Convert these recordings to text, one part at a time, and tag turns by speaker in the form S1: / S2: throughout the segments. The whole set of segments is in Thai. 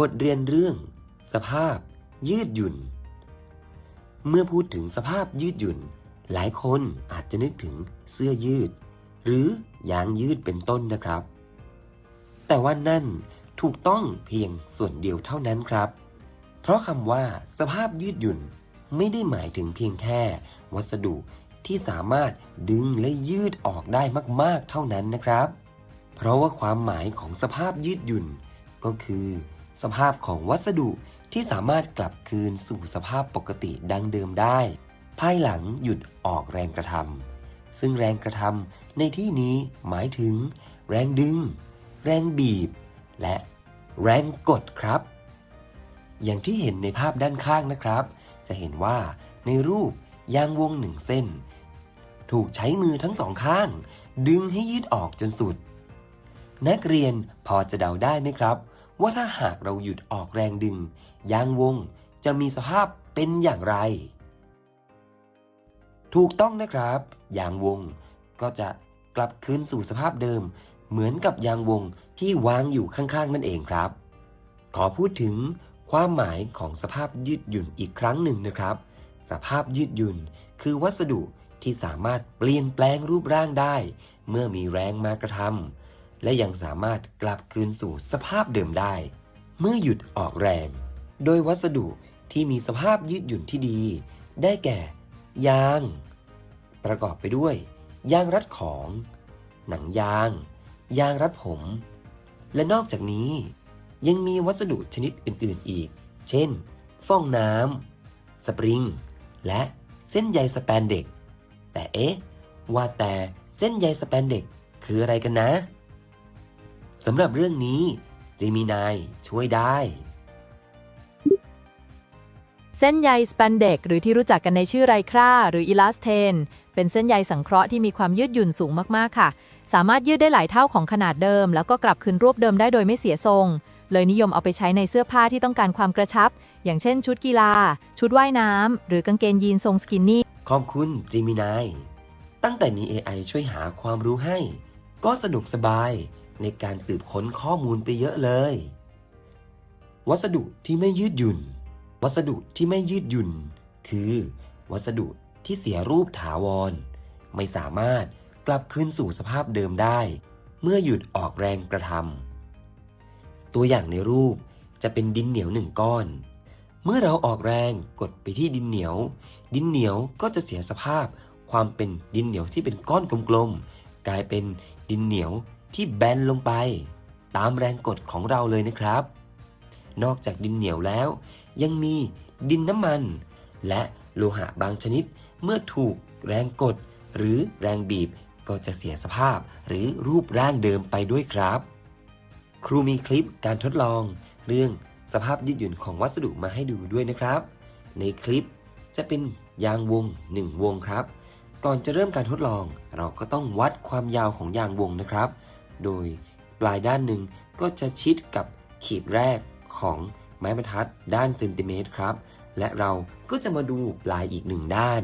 S1: บทเรียนเรื่อง สภาพ ยืดหยุ่น เมื่อพูดถึงสภาพยืดหยุ่น หลายคนอาจจะนึกถึงเสื้อยืด หรือยางยืดเป็นต้นนะครับ แต่ว่านั่นถูกต้องเพียงส่วนเดียวเท่านั้นครับ เพราะคำว่า สภาพยืดหยุ่น ไม่ได้หมายถึงเพียงแค่ วัสดุที่สามารถดึงและยืดออกได้มาก ๆ เท่านั้นนะครับ เพราะว่าความหมายของสภาพยืดหยุ่น ก็คือ สภาพของวัสดุที่สามารถกลับคืนสู่สภาพปกติดังเดิมได้ ภายหลังหยุดออกแรงกระทำซึ่งแรงกระทำในที่นี้หมายถึง แรงดึง แรงบีบ และแรงกดครับ อย่างที่เห็นในภาพด้านข้างนะครับ จะเห็นว่าในรูปยางวงหนึ่งเส้น ถูกใช้มือทั้งสองข้าง ดึงให้ยืดออกจนสุด นักเรียนพอจะเดาได้ไหมครับ ว่าถ้าหากเราหยุดออกแรงดึง ยางวงจะมีสภาพเป็นอย่างไร ถูกต้องนะครับ ยางวงก็จะกลับคืนสู่สภาพเดิม เหมือนกับยางวงที่วางอยู่ข้างๆ นั่นเองครับ ขอพูดถึงความหมายของสภาพยืดหยุ่นอีกครั้งหนึ่งนะครับ สภาพยืดหยุ่น คือวัสดุที่สามารถเปลี่ยนแปลงรูปร่างได้ เมื่อมีแรงมากระทำ และยังสามารถกลับคืนสู่สภาพเดิมได้ เมื่อหยุดออกแรง โดยวัสดุที่มีสภาพยืดหยุ่นที่ดี ได้แก่ ยาง ประกอบไปด้วย ยางรัดของ หนังยาง ยางรัดผม และนอกจากนี้ยังมีวัสดุชนิดอื่น ๆ อีก เช่น ฟองน้ำ สปริง และเส้นใยสแปนเด็ก แต่เอ๊ะ ว่าแต่เส้นใยสแปนเด็กคืออะไรกันนะ สำหรับเรื่องนี้เจมินายช่วยได้
S2: เส้นใยสแปนเด็กหรือที่รู้จักกันในชื่อไรคราหรืออิลาสเทน เป็นเส้นใยสังเคราะห์ที่มีความยืดหยุ่นสูงมากๆค่ะ สามารถยืดได้หลายเท่าของขนาดเดิม แล้วก็กลับคืนรูปเดิมได้โดยไม่เสียทรง เลยนิยมเอาไปใช้ในเสื้อผ้าที่ต้องการความกระชับ อย่างเช่น ชุดกีฬา ชุดว่ายน้ำหรือกางเกงยีนทรงสกินนี่
S1: ขอบคุณเจมินายตั้งแต่มี AI ช่วยหาความรู้ให้ ก็สะดวกสบาย ในการสืบค้นข้อมูลไปเยอะเลย วัสดุที่ไม่ยืดหยุ่น วัสดุที่ไม่ยืดหยุ่น คือ วัสดุที่เสียรูปถาวร ไม่สามารถกลับคืนสู่สภาพเดิมได้ เมื่อหยุดออกแรงกระทำตัวอย่างในรูปจะเป็นดินเหนียวหนึ่งก้อน เมื่อเราออกแรงกดไปที่ดินเหนียว ดินเหนียวก็จะเสียสภาพความเป็นดินเหนียวที่เป็นก้อนกลมๆกลายเป็นดินเหนียว ที่แบนลงไป ตามแรงกดของเราเลยนะครับ นอกจากดินเหนียวแล้ว ยังมีดินน้ำมัน และโลหะบางชนิดเมื่อถูกแรงกด หรือแรงบีบก็จะเสียสภาพหรือรูปร่างเดิมไปด้วยครับ ครูมีคลิปการทดลอง เรื่องสภาพยืดหยุ่นของวัสดุมาให้ดูด้วยนะครับ ในคลิปจะเป็นยางวง 1 วงครับ ก่อนจะเริ่มการทดลอง เราก็ต้องวัดความยาวของยางวงนะครับ โดยปลายด้านหนึ่งก็จะชิดกับขีดแรกของไม้บรรทัดด้านเซนติเมตรครับ และเราก็จะมาดูปลายอีกหนึ่งด้าน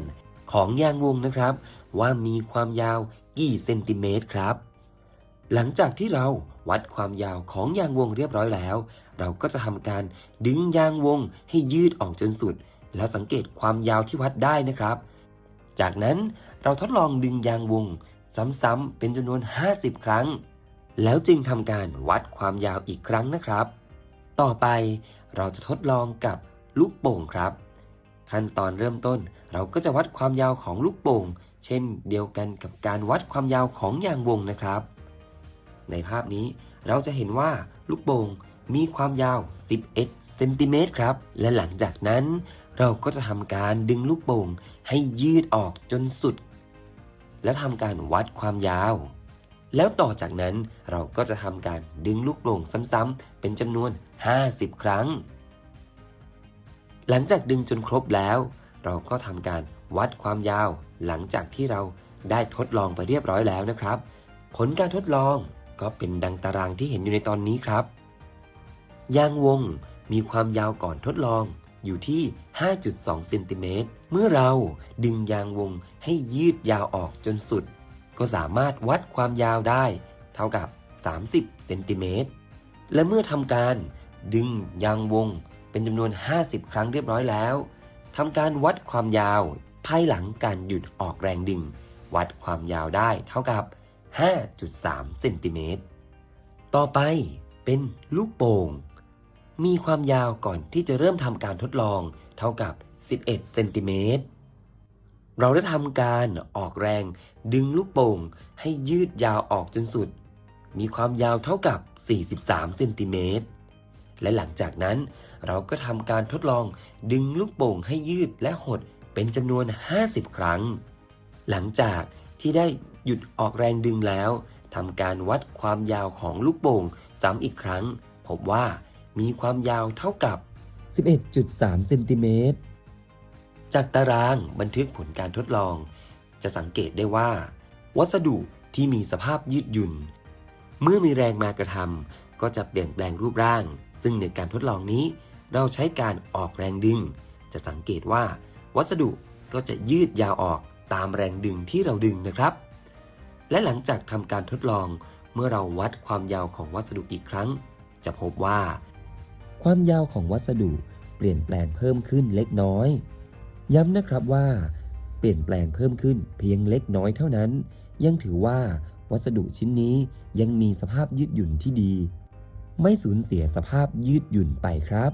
S1: ของยางวงนะครับ ว่ามีความยาวกี่เซนติเมตรครับ หลังจากที่เราวัดความยาวของยางวงเรียบร้อยแล้ว เราก็จะทำการดึงยางวงให้ยืดออกจนสุด แล้วสังเกตความยาวที่วัดได้นะครับ จากนั้นเราทดลองดึงยางวงซ้ำๆเป็นจำนวน 50 ครั้ง แล้วจึงทำการวัดความยาวอีกครั้งนะครับ ต่อไปเราจะทดลองกับลูกโป่งครับ ขั้นตอนเริ่มต้นเราก็จะวัดความยาวของลูกโป่ง เช่นเดียวกันกับการวัดความยาวของยางวงนะครับ ในภาพนี้เราจะเห็นว่าลูกโป่งมีความยาว 11 เซนติเมตรครับ และหลังจากนั้นเราก็จะทำการดึงลูกโป่งให้ยืดออกจนสุด และทำการวัดความยาว แล้วต่อจากนั้นเราก็จะทำการดึงลูกโป่งซ้ำๆเป็นจำนวน 50 ครั้ง หลังจากดึงจนครบแล้ว เราก็ทำการวัดความยาว หลังจากที่เราได้ทดลองไปเรียบร้อยแล้วนะครับ ผลการทดลองก็เป็นดังตารางที่เห็นอยู่ในตอนนี้ครับ ยางวงมีความยาวก่อนทดลองอยู่ที่ 5.2 เซนติเมตร เมื่อเราดึงยางวงให้ยืดยาวออกจนสุด ก็สามารถวัดความยาวได้ เท่ากับ 30 เซนติเมตร และเมื่อทำการดึงยางวงเป็นจำนวน 50 ครั้งเรียบร้อยแล้วทำการวัดความยาว ภายหลังการหยุดออกแรงดึง วัดความยาวได้เท่ากับ 5.3 เซนติเมตร ต่อไปเป็นลูกโป่ง มีความยาวก่อนที่จะเริ่มทำการทดลองเท่ากับ 11 เซนติเมตร เราได้ทำการออกแรงดึงลูกโป่งให้ยืดยาวออกจนสุด มีความยาวเท่ากับ 43 เซนติเมตร และหลังจากนั้นเราก็ทำการทดลองดึงลูกโป่งให้ยืดและหดเป็นจำนวน 50 ครั้ง หลังจากที่ได้หยุดออกแรงดึงแล้วทำการวัดความยาวของลูกโป่งซ้ำอีกครั้ง พบว่ามีความยาวเท่ากับ 11.3 เซนติเมตร จากตารางบันทึกผลการทดลอง จะสังเกตได้ว่า วัสดุที่มีสภาพยืดหยุ่น เมื่อมีแรงมากระทำก็จะเปลี่ยนแปลงรูปร่าง ซึ่งในการทดลองนี้ เราใช้การออกแรงดึง จะสังเกตว่า วัสดุก็จะยืดยาวออกตามแรงดึงที่เราดึงนะครับ และหลังจากทำการทดลองเมื่อเราวัดความยาวของวัสดุอีกครั้ง จะพบว่า ความยาวของวัสดุเปลี่ยนแปลงเพิ่มขึ้นเล็กน้อย ย้ำนะครับว่า เปลี่ยนแปลงเพิ่มขึ้นเพียงเล็กน้อยเท่านั้น ยังถือว่าวัสดุชิ้นนี้ยังมีสภาพยืดหยุ่นที่ดี ไม่สูญเสียสภาพยืดหยุ่นไปครับ